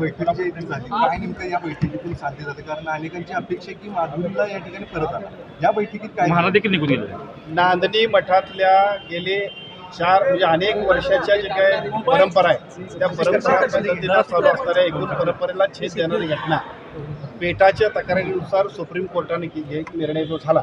बैठक जी इथे झाली. काय नेमकं या बैठकीतून साध्य झालं? कारण अनेकांची अपेक्षा की माधुरीला या ठिकाणी परत आला या बैठकीत काय महाराज देखील निघून गेले. नांदणी मठातल्या गेले चार म्हणजे अनेक वर्षाच्या जे काही परंपरा आहे त्या परंपरा पद्धतीनं चालू असणाऱ्या एकूण परंपरेला छेद देणारी घटना. पेटाच्या तक्रारीनुसार सुप्रीम कोर्टाने की जे निर्णय जो झाला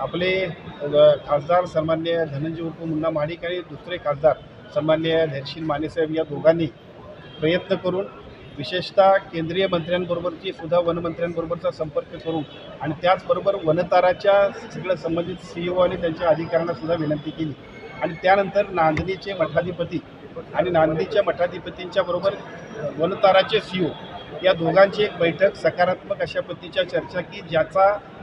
आपले खासदार सन्मान्य धनंजय उर्फ मुन्ना महाडिक आणि दुसरे खासदार सन्मान्य धैर्यशील मानेसाहेब या दोघांनी प्रयत्न करून विशेषतः केंद्रीय मंत्र्यांबरोबरची सुद्धा वनमंत्र्यांबरोबरचा संपर्क करून आणि त्याचबरोबर वनताराच्या सगळं संबंधित सी ओ आणि त्यांच्या अधिकाऱ्यांना सुद्धा विनंती केली. आणि त्यानंतर नांदणीचे मठाधिपती आणि नांदणीच्या मठाधिपतींच्या बरोबर वनताराचे सी ओ या दोघांची एक बैठक सकारात्मक अशा पद्धतीच्या चर्चा की ज्याचा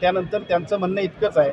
त्यानंतर त्यांचं म्हणणं इतकंच आहे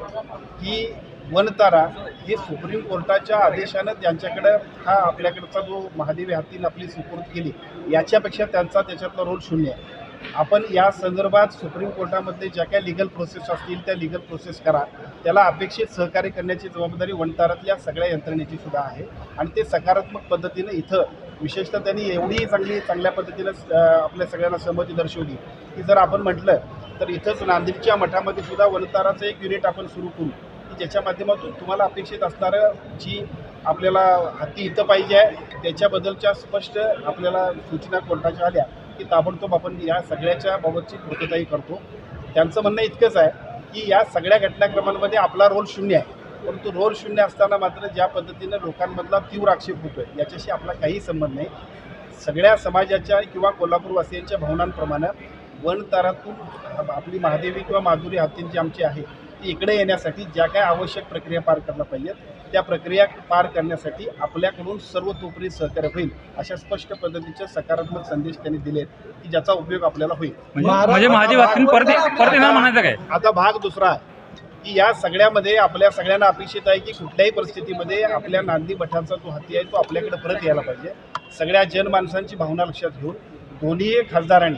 की वनतारा हे सुप्रीम कोर्टाच्या आदेशानं त्यांच्याकडं हा आपल्याकडचा जो महादेवी हातीनं आपली सुपूर्द केली याच्यापेक्षा त्यांचा त्याच्यातला रोल शून्य आहे. आपण या संदर्भात सुप्रीम कोर्टामध्ये ज्या काही लिगल प्रोसेस असतील त्या लिगल प्रोसेस करा. त्याला अपेक्षित सहकार्य करण्याची जबाबदारी वनतारातल्या सगळ्या यंत्रणेची सुद्धा आहे. आणि ते सकारात्मक पद्धतीनं इथं विशेषतः त्यांनी एवढी चांगली चांगल्या पद्धतीनं आपल्या सगळ्यांना सहमती दर्शवली की जर आपण म्हटलं तर इथंच नांदेडच्या मठामध्ये सुद्धा वनताराचं एक युनिट आपण सुरू करू. की ज्याच्या माध्यमातून तुम्हाला अपेक्षित असणारं जी आपल्याला हत्ती इथं पाहिजे आहे त्याच्याबद्दलच्या स्पष्ट आपल्याला सूचना कोर्टाच्या आल्या की ताबडतोब आपण या सगळ्याच्या बाबतची पूर्तताही करतो. त्यांचं म्हणणं इतकंच आहे की या सगळ्या घटनाक्रमांमध्ये आपला रोल शून्य आहे. परंतु रोल शून्य असताना मात्र ज्या पद्धतीनं लोकांमधला तीव्र आक्षेप आहे याच्याशी आपला काही संबंध नाही. सगळ्या समाजाच्या किंवा कोल्हापूरवासियांच्या भावनांप्रमाणे वनतारातून आपली महादेवी किंवा माधुरी हत्तीं जी आमची आहे ती इकडे येण्यासाठी ज्या काय आवश्यक प्रक्रिया पार करल्या पाहिजेत त्या प्रक्रिया पार करण्यासाठी आपल्याकडून सर्वतोपरी सहकार्य होईल अशा स्पष्ट पद्धतीचे सकारात्मक संदेश त्यांनी दिलेत की ज्याचा उपयोग आपल्याला होईल. म्हणजे म्हणजे महादेव म्हणायचं काय? आता भाग दुसरा आहे की या सगळ्यामध्ये आपल्या सगळ्यांना अपेक्षित आहे की कुठल्याही परिस्थितीमध्ये आपल्या नांदी मठाचा जो हत्ती आहे तो आपल्याकडे परत यायला पाहिजे. सगळ्या जनमानसांची भावना लक्षात घेऊन दोन्ही खासदारांनी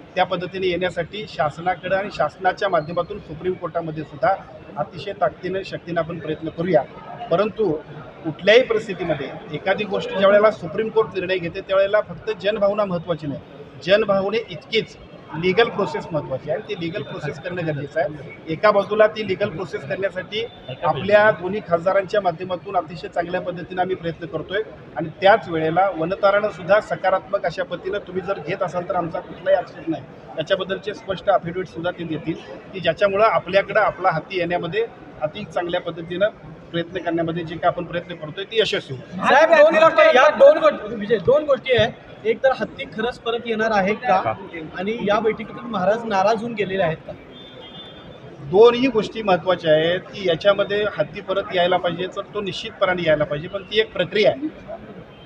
त्या पद्धतीने येण्यासाठी शासनाकडं आणि शासनाच्या माध्यमातून सुप्रीम कोर्टामध्ये सुद्धा अतिशय ताकदीने शक्तीने आपण प्रयत्न करूया. परंतु कुठल्याही परिस्थितीमध्ये एखादी गोष्ट ज्यावेळेला सुप्रीम कोर्ट निर्णय घेते त्यावेळेला फक्त जनभावना महत्त्वाची नाही. जनभावने इतकीच लिगल प्रोसेस महत्त्वाची आहे ती लिगल प्रोसेस करणं गरजेचं आहे. एका बाजूला ती लिगल प्रोसेस करण्यासाठी आपल्या दोन्ही खासदारांच्या माध्यमातून अतिशय चांगल्या पद्धतीनं आम्ही प्रयत्न करतोय. आणि त्याच वेळेला वनतारानं सुद्धा सकारात्मक अशा पद्धतीनं तुम्ही जर घेत असाल तर आमचा कुठलाही आक्षेप नाही. त्याच्याबद्दलचे स्पष्ट अफिडेविट सुद्धा ते देतील. की ज्याच्यामुळं आपल्याकडं आपला हाती येण्यामध्ये अति चांगल्या पद्धतीनं प्रयत्न करण्यामध्ये जे काय आपण प्रयत्न करतोय ती यशस्वी होईल. साहेब दोन गोष्टी या दोन गोष्टी विजय दोन गोष्टी आहेत. एक तर हत्ती खरंच परत येणार आहे का? आणि या बैठकीतून महाराज नाराज होऊन गेलेले आहेत का? दोनही गोष्टी महत्त्वाच्या आहेत की याच्यामध्ये हत्ती परत यायला पाहिजे तर तो निश्चितपणाने यायला पाहिजे पण ती एक प्रक्रिया आहे.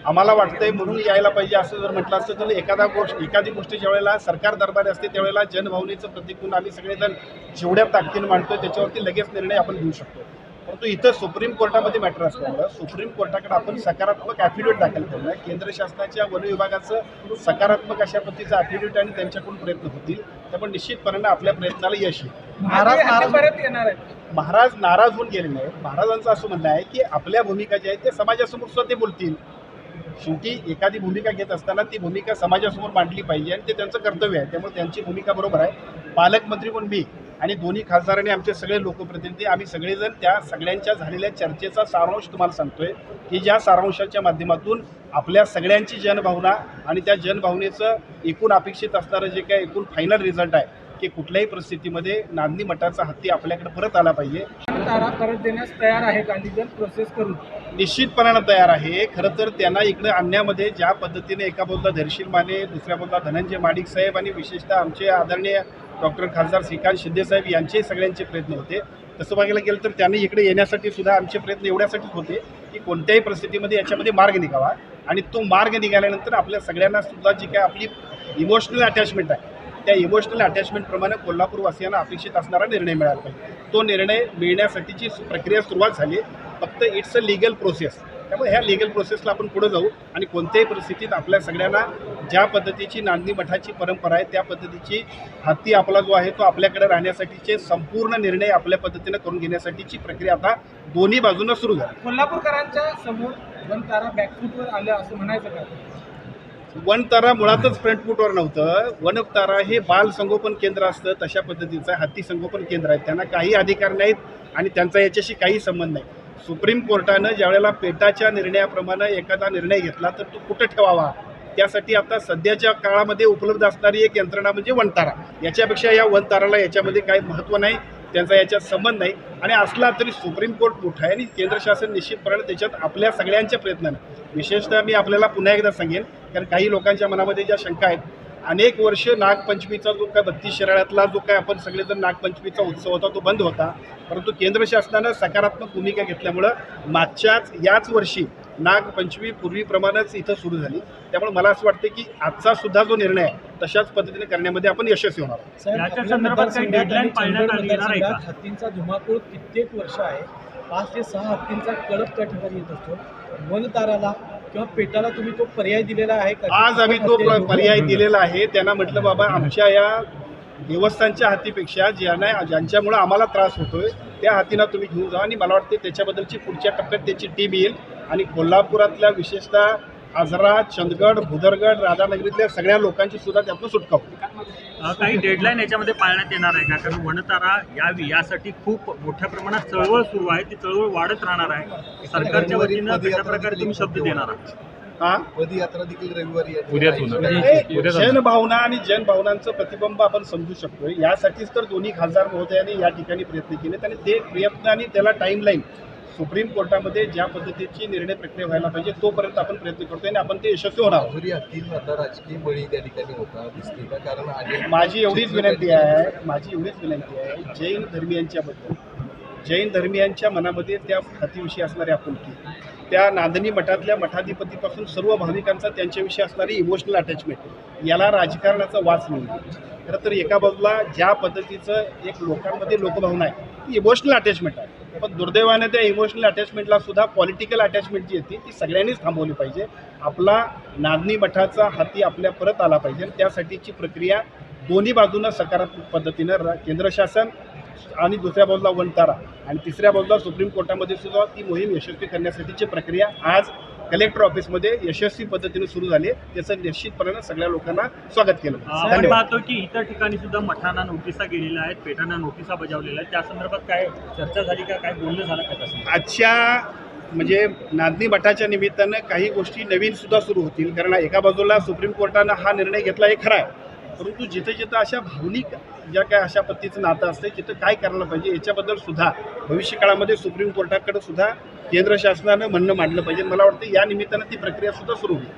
आम्हाला वाटतंय म्हणून यायला पाहिजे असं जर म्हटलं असतं तर एखादा गोष्ट एखादी गोष्ट ज्यावेळेला सरकार दरबारी असते त्यावेळेला जनभावनेचं प्रतीक म्हणून आम्ही सगळेजण जेवढ्या ताकदीनं मांडतोय त्याच्यावरती लगेच निर्णय आपण घेऊ शकतो. परंतु इथं सुप्रीम कोर्टामध्ये मॅटर असल्यामुळं सुप्रीम कोर्टाकडे आपण सकारात्मक ॲफिडेविट दाखल करूया. केंद्र शासनाच्या वन विभागाचं सकारात्मक अशा पद्धतीचं ॲफिडेविट आणि त्यांच्याकडून प्रयत्न होतील. त्यामुळे निश्चितपणे आपल्या प्रयत्नाला यश येईल. महाराज नाराज परत येणार आहेत. महाराज नाराज होऊन गेले नाहीत. महाराजांचं असं म्हणणं आहे की आपल्या भूमिका ज्या आहेत ते समाजासमोर सुद्धा ते बोलतील. शेवटी एखादी भूमिका घेत असताना ती भूमिका समाजासमोर मांडली पाहिजे आणि ते त्यांचं कर्तव्य आहे. त्यामुळे त्यांची भूमिका बरोबर आहे. पालकमंत्री पण मी आणि दोन्ही खासदार आणि आमचे सगळे लोकप्रतिनिधी आम्ही सगळेजण त्या सगळ्यांच्या झालेल्या चर्चेचा सारांश तुम्हाला सांगतोय की ज्या सारांशाच्या माध्यमातून आपल्या सगळ्यांची जनभावना आणि त्या जनभावनेचं एकूण अपेक्षित असणारं जे काय एकूण फायनल रिझल्ट आहे की कुठल्याही परिस्थितीमध्ये नांदी मठाचा हत्ती आपल्याकडे परत आला पाहिजे. परत देण्यास तयार आहे गांधीजन प्रोसेस करून. निश्चितपणानं तयार आहे. खरं तर त्यांना इकडे आणण्यामध्ये ज्या पद्धतीने एका बाजूला धैर्यशील माने दुसऱ्या बाजूला धनंजय माडिक साहेब आणि विशेषतः आमचे आदरणीय डॉक्टर खासदार श्रीकांत शिंदेसाहेब यांचे सगळ्यांचे प्रयत्न होते. तसं बघायला गेलं तर त्यांनी इकडे येण्यासाठी सुद्धा आमचे प्रयत्न एवढ्यासाठीच होते की कोणत्याही परिस्थितीमध्ये याच्यामध्ये मार्ग निघावा आणि तो मार्ग निघाल्यानंतर आपल्या सगळ्यांना सुद्धा जी काय आपली इमोशनल अटॅचमेंट आहे त्या इमोशनल अटॅचमेंटप्रमाणे कोल्हापूरवासियांना अपेक्षित असणारा निर्णय मिळाला पाहिजे. तो निर्णय मिळण्यासाठीची सु- प्रक्रिया सुरुवात झाली. फक्त इट्स अ लिगल प्रोसेस त्यामुळे ह्या लिगल प्रोसेसला आपण पुढे जाऊ आणि कोणत्याही परिस्थितीत आपल्या सगळ्यांना ज्या पद्धतीची नांदणी मठाची परंपरा आहे त्या पद्धतीची हत्ती आपला जो आहे तो आपल्याकडे राहण्यासाठीचे संपूर्ण निर्णय आपल्या पद्धतीनं करून घेण्यासाठीची प्रक्रिया आता दोन्ही बाजूनं सुरू झाली. कोल्हापूरकरांच्या समोर वन तारा बॅकफूटवर आलं असं म्हणायचं का? वन तारा मुळातच फ्रंट फूटवर नव्हतं. वन तारा हे बाल संगोपन केंद्र असतं तशा पद्धतीचं हत्ती संगोपन केंद्र आहे. त्यांना काही अधिकार नाहीत आणि त्यांचा याच्याशी काही संबंध नाही. सुप्रीम कोर्टानं ज्यावेळेला पेटाच्या निर्णयाप्रमाणे एखादा निर्णय घेतला तर तो कुठं ठेवावा? त्यासाठी आता सध्याच्या काळामध्ये उपलब्ध असणारी एक यंत्रणा म्हणजे वनतारा. याच्यापेक्षा या वनताराला याच्यामध्ये काही महत्त्व नाही त्यांचा याच्यात संबंध नाही. आणि असला तरी सुप्रीम कोर्ट मोठा आहे आणि केंद्र शासन निश्चितपणे त्याच्यात आपल्या सगळ्यांच्या प्रयत्नानं विशेषतः मी आपल्याला पुन्हा एकदा सांगेन कारण काही लोकांच्या मनामध्ये ज्या शंका आहेत अनेक वर्ष नागपंचमीचा जो काय बत्तीस शिराळ्यातला जो काय आपण सगळेजण नागपंचमीचा उत्सव होता तो बंद होता. परंतु केंद्र शासनानं सकारात्मक भूमिका घेतल्यामुळं मागच्याच याच वर्षी नागपंचमी पूर्वीप्रमाणेच इथं सुरू झाली. त्यामुळे मला असं वाटतं की आजचा सुद्धा जो निर्णय आहे तशाच पद्धतीने करण्यामध्ये आपण यशस्वी होणार हत्तींचा धुमाकूळ कित्येक वर्ष आहे. पाच ते सहा हत्तींचा कळप त्या ठिकाणी येत असतो. वन ताराला किंवा पेटाला तुम्ही तो पर्याय दिलेला आहे का? आज आम्ही तो पर्याय दिलेला आहे. त्यांना म्हटलं बाबा आमच्या या देवस्थानच्या हातीपेक्षा ज्यांना ज्यांच्यामुळं आम्हाला त्रास होतोय त्या हातीना तुम्ही घेऊन जा आणि मला वाटते त्याच्याबद्दलची पुढच्या टप्प्यात त्याची टीम येईल आणि कोल्हापुरातल्या विशेषतः आजरा चंदगड भुदरगड राधानगरीतल्या सगळ्या लोकांची सुद्धा त्यातून सुटका अ, काही डेडलाईन याच्यामध्ये पाळण्यात येणार आहे का? कारण वनतारा यावी यासाठी खूप मोठ्या प्रमाणात चळवळ सुरू आहे. ती चळवळ वाढत राहणार आहे. सरकारच्या वतीनं कशा प्रकारे तुम्ही शब्द देणार आहात हा? पदयात्रा देखील रविवारी उद्याच होणार. आहे. जनभावना आणि जनभावनांचं प्रतिबिंब आपण समजू शकतोय. यासाठीच तर दोन्ही खासदार महोदयांनी या ठिकाणी प्रयत्न केले. आणि ते प्रयत्न आणि त्याला टाईमलाईन सुप्रीम कोर्टामध्ये ज्या पद्धतीची निर्णय प्रक्रिया व्हायला पाहिजे तोपर्यंत आपण प्रयत्न करतोय आणि आपण ते यशस्वी होणार आता राजकीय बळी त्या ठिकाणी होता दिसते का? कारण माझी एवढीच विनंती आहे. माझी एवढीच विनंती आहे जैन धर्मियांच्याबद्दल. जैन धर्मियांच्या मनामध्ये त्या हातीविषयी असणारी आपुलकी त्या नांदणी मठातल्या मठाधिपतीपासून सर्व भाविकांचा त्यांच्याविषयी असणारी इमोशनल अटॅचमेंट याला राजकारणाचा वास मिळतो खरं तर एका बाजूला ज्या पद्धतीचं एक लोकांमध्ये लोकभावना आहे ती इमोशनल अटॅचमेंट आहे. पण दुर्दैवाने त्या इमोशनल अटॅचमेंटला सुद्धा पॉलिटिकल अटॅचमेंट जी येते ती सगळ्यांनीच थांबवली पाहिजे. आपला नांदणी मठाचा हाती आपल्या परत आला पाहिजे त्यासाठीची प्रक्रिया दोन्ही बाजूनं सकारात्मक पद्धतीनं केंद्र शासन आणि दुसऱ्या बाजूला वनतारा आणि तिसऱ्या बाजूला सुप्रीम कोर्टामध्ये सुद्धा ती मोहीम यशस्वी करण्यासाठीची प्रक्रिया आज कलेक्टर ऑफिसमध्ये यशस्वी पद्धतीने सुरू झाली त्याचं निश्चितपणे सगळ्या लोकांना स्वागत केलं. आपण पाहतो की इतर ठिकाणी सुद्धा मठांना नोटिसा गेलेल्या आहेत पेटांना नोटिसा बजावलेल्या आहेत. त्या संदर्भात काय चर्चा झाली का? काय बोलणं झालं का आजच्या म्हणजे नांदणी मठाच्या निमित्तानं काही गोष्टी नवीन सुद्धा सुरू होतील. कारण एका बाजूला सुप्रीम कोर्टानं हा निर्णय घेतला हे खरा आहे. परंतु जिथे जिथं अशा भावनिक ज्या काय अशा पद्धतीचं नातं असते तिथं काय करायला पाहिजे याच्याबद्दल सुद्धा भविष्य काळामध्ये सुप्रीम कोर्टाकडे सुद्धा केंद्र शासनानं म्हणणं मांडलं पाहिजे. मला वाटतं या निमित्तानं ती प्रक्रिया सुद्धा सुरू होईल.